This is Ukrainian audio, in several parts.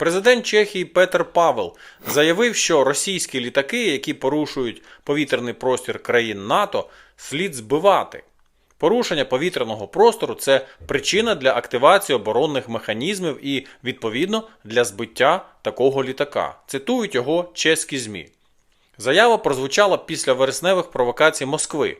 Президент Чехії Петер Павел заявив, що російські літаки, які порушують повітряний простір країн НАТО, слід збивати. Порушення повітряного простору це причина для активації оборонних механізмів і, відповідно, для збиття такого літака. Цитують його чеські ЗМІ. Заява прозвучала після вересневих провокацій Москви.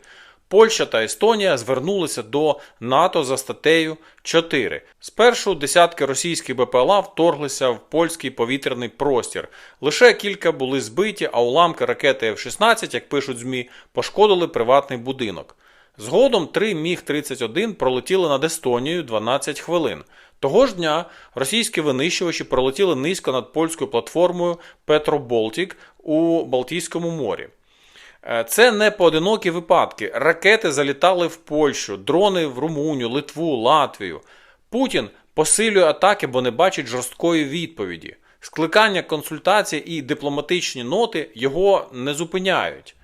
Польща та Естонія звернулися до НАТО за статтею 4. Спершу десятки російських БПЛА вторглися в польський повітряний простір. Лише кілька були збиті, а уламки ракети F-16, як пишуть ЗМІ, пошкодили приватний будинок. Згодом три Міг-31 пролетіли над Естонією 12 хвилин. Того ж дня російські винищувачі пролетіли низько над польською платформою Петроболтік у Балтійському морі. Е, Це не поодинокі випадки. Ракети залітали в Польщу, дрони в Румунію, Литву, Латвію. Путін посилює атаки, бо не бачить жорсткої відповіді. Скликання консультацій і дипломатичні ноти його не зупиняють.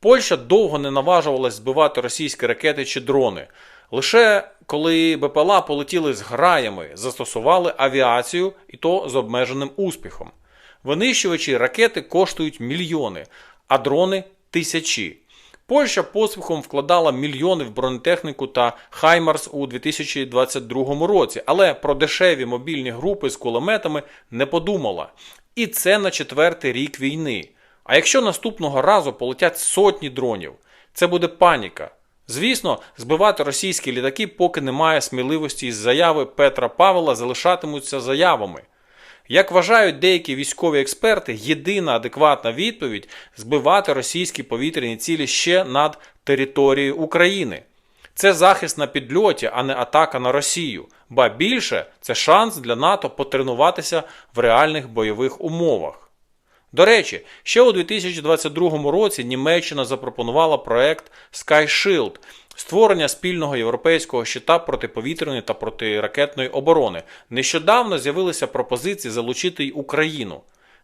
Польща довго не наважувалась збивати російські ракети чи дрони. Лише коли БПЛА полетіли з граями, застосували авіацію, і то з обмеженим успіхом. Винищувачі ракети коштують мільйони, а дрони тисячі. Польща поспіхом вкладала мільйони в бронетехніку та Хаймарс у 2022 році, але про дешеві мобільні групи з кулеметами не подумала. І це на четвертий рік війни. А якщо наступного разу полетять сотні дронів, це буде паніка. Звісно, збивати російські літаки, поки немає сміливості із заяви Петра Павла, залишатимуться заявами. Як вважають деякі військові експерти, єдина адекватна відповідь збивати російські повітряні цілі ще над територією України. Це захист на підльоті, а не атака на Росію. Ба більше це шанс для НАТО потренуватися в реальних бойових умовах. До речі, ще у 2022 році Німеччина запропонувала проект Sky Shield – створення спільного європейського щита протиповітряної та протиракетної оборони. Нещодавно з'явилися пропозиції залучити й Україну.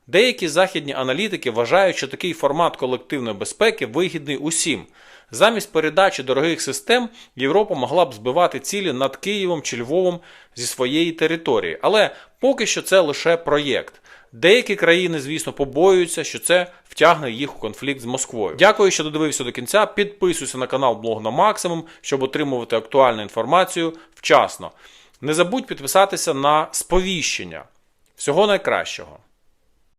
Деякі західні аналітики вважають, що такий формат колективної безпеки вигідний усім. Замість передачі дорогих систем Європа могла б збивати цілі над Києвом чи Львовом зі своєї території. Але поки що це лише проєкт. Деякі країни, звісно, побоюються, що це втягне їх у конфлікт з Москвою. Дякую, що додивився до кінця. Підписуйся на канал Блог на максимум, щоб отримувати актуальну інформацію вчасно. Не забудь підписатися на сповіщення. Всього найкращого!